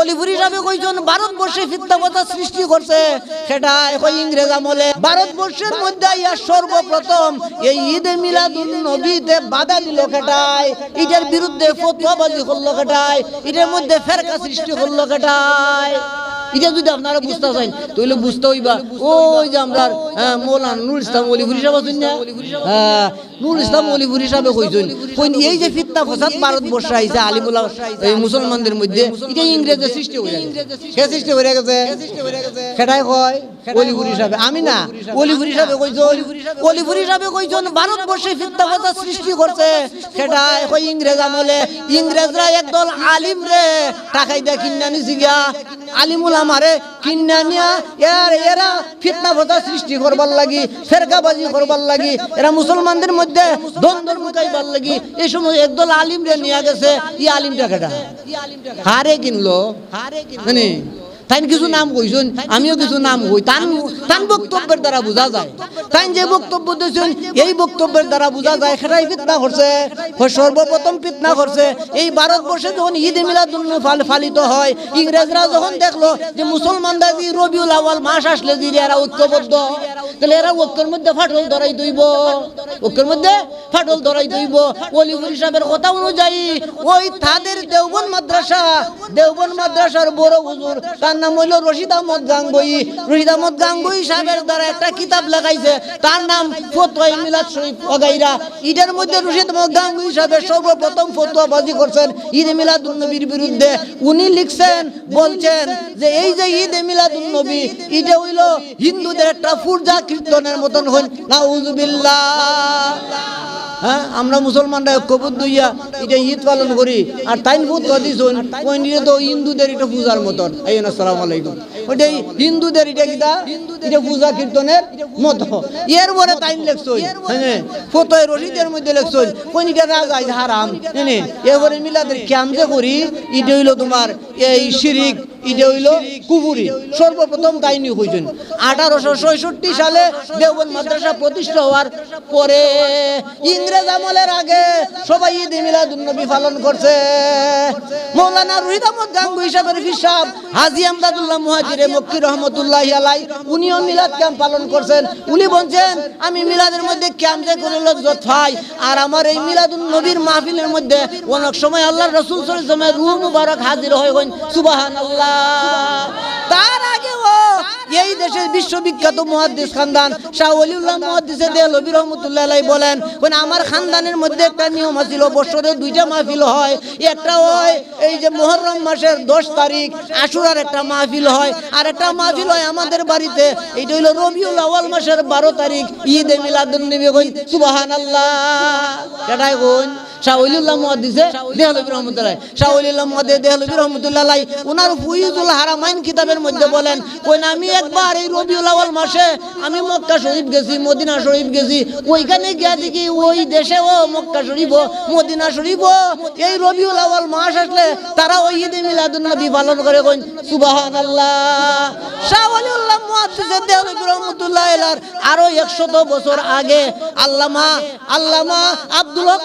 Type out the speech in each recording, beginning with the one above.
অলিপুর নামে কইজন ভারতবর্ষে ফিতনা সৃষ্টি করছে? সেটা এখন ইংরেজ আমলে। ভারতবর্ষের মধ্যে ইয়া সর্বপ্রথম এই ঈদে মিলাদুন নবীতে বাধা দিল কেটায়। এটার বিরুদ্ধে ফতোয়াবাজি করল কেটায়। এটার মধ্যে ফেরকা সৃষ্টি করল কেটায়। এটা যদি আপনারা বুঝতে চান তাহলে বুঝতে হইবা ওই যে আমরা মৌলান মৌলানা নুর ইসলাম অলিপুর সাহেব আছেন না? হ্যাঁ, নুর ইসলাম অলিপুর হিসাবে কইছেন। কইন এই যে ফিতনা ফসাদ ভারতবর্ষে আইছে আলিমুল্লাহ এই মুসলমানদের মধ্যে এটা ইংরেজের সৃষ্টি হয়ে কে সৃষ্টি হয়ে গেছে? সেটাই কয়। অলিপুর হিসাবে আমি না। অলিপুর হিসাবে অলিপুর ভারতবর্ষে সৃষ্টি করছে। সেটা কয় ইংরেজ আমলে। ইংরেজরা একদল আলিম রে। টাকাই দিয়ে আলিমুল আমারে এর এরা ফিতনা ফসাদ সৃষ্টি করবার লাগি ফেরকাবাজি করবার লাগি। এরা মুসলমানদের মধ্যে দ্বন্দ্ব মুকাইবার লাগি। এই সময় একদল আলিম রে নিয়ে গেছে। ই আলিমটা কেটা হারে কিনলো? হারে কিনলো। তাই কিছু নাম কইছেন আমিও কিছু নাম কই তান তান বক্তব্যের দ্বারা বোঝা যায়। তাই যে বক্তব্য দিয়েছেন এই বক্তব্যের দ্বারা বোঝা যায় সেটাই ফিতনা করছে সর্বপ্রথম ফিতনা করছে এই ভারতবর্ষে যখন ঈদ মিলাদুল ফাল ফালিত হয় ইংরেজরা যখন দেখল যে মুসলমানরা যে রবিউল আওয়াল মাস আসলে যে এরা ঐক্যবদ্ধ তাহলে এরা ঐক্যের মধ্যে ফাটল ধরাই দইব। ঐক্যের মধ্যে ফাটল ধরাই দইব। অলিপুর সাহেবের কথা অনুযায়ী ওই তাদের দেওবন মাদ্রাসা দেওবন মাদ্রাসার বড় হুজুর নাম হইল রশিদ আহমদ গাঙ্গুই। রশিদ আহমদ গাঙ্গুই সাহেবের দ্বারা একটা কিতাব লেখাইছে। তার নাম ফতোয়া মিলাদ শরীফ অগাইরা ঈদের মধ্যে রশিদ আহমদ গাঙ্গুই সাহেবের সর্বপ্রথম ফতোয়া বাজি করছেন ঈদ মিলাদ নবীর বিরুদ্ধে। উনি লিখছেন, বলছেন যে এই যে ঈদ মিলাদ নবী এটা হইল হিন্দুদের একটা পূজা কীর্তনের মতন হইল নাউজুবিল্লাহ। হ্যাঁ? আমরা মুসলমানরা ঐক্যবদ্ধ হইয়া এটা ঈদ পালন করি। আর তাইন ফুট দিছুন ওই নিয়ে তো হিন্দুদের এটা পূজার মতন। এই আসসালামু আলাইকুম। ওইটাই হিন্দুদের এটা কিটা এটা পূজা কীর্তনের মত। এর পরে তাইন লেখছই হ্যাঁ ফতোয় রশিদের মধ্যে লেখছই কোনিটা রাজ আইজ হারাম। হ্যাঁ এরপরে মিলাদের ক্যাম যে করি। এটা হইল তোমার এই শিরিক এটা হইল কুবুরি সর্বপ্রথম আঠারোশো ছয়ষট্টি সালে মাদ্রাসা প্রতিষ্ঠা হওয়ার পরে ইংরেজ আমলের আগে সবাই ঈদ পালন করছে। মৌলানা রুহিদ আহমদ হিসাব হাজি আমদাদুল্লাহ মক্কি রহমতুল্লাহ আলাই উনিও মিলাদ ক্যাম্প পালন করছেন। উনি বলছেন, আমি মিলাদের মধ্যে ক্যাম্প কোনো আর আমার এই মিলাদুন নবীর মাহফিলের মধ্যে অনেক সময় আল্লাহ রসুল রুহ মুবারক হাজির হয়ে সুবাহান আল্লাহ তার আগে ও এই দেশের বিশ্ববিখ্যাত মুহাদ্দিস খানদান শাহ মুহাদ্দিসে দেহলবী রহমতুল্লাহ বলেন কোন আমার খানদানের মধ্যে একটা নিয়ম আছিল, বছরে দুইটা মাহফিল হয়। একটা হয় এই যে মুহররম মাসের দশ তারিখ, আশুরার একটা মাহফিল হয়। আর একটা মাহফিল হয় আমাদের বাড়িতে। এইটা হইল রবিউল আওয়াল মাসের বারো তারিখ, ঈদে মিলাদুন নবী কইন সুবহানাল্লাহ। দেহলবী রহমতুল্লাহ। রহমতুল্লাহ ফুইজুল হারামাইন কিতাবের মধ্যে বলেন আমি একবার এই রবিউল মাসে আমি মক্কা শরীফ গেছি মদিনা শরীফ গেছি ওইখানে গিয়া দেখি ওই দেশে ও মক্কা শরীফ ও, মদিনা শরীফ ও, এই রবিউল মাস আসলে তারা ওই ঈদে মিলাদুন নবী পালন করে কইন সুবহানাল্লাহ। শাহুল্লাহ মুহাদ্দিসে দেহলবী রহমতুল্লাহ আরও 100 বছর আগে আল্লামা আল্লামা আব্দুল হক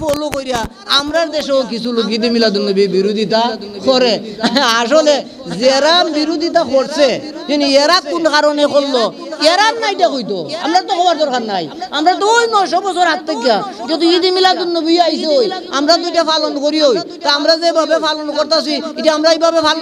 ফলো কইরা আমরার দেশেও কিছু লোক ঈদে মিলাদুন্নবী বিরোধিতা করে। আসলে যারা বিরোধিতা করছে, তিনি এরা কোন কারণে করল? এরার নাইটা কইতো। আমরা তো হওয়ার দরকার নাই। আমরা তো ওই নশো বছর হাত থেকে। যেহেতু ঈদে মিলাদুন্নবী আইছে ওই, আমরা তো এটা পালন করি ওই। তা আমরা যেভাবে পালন করতেছি, এটা আমরা এইভাবে পালন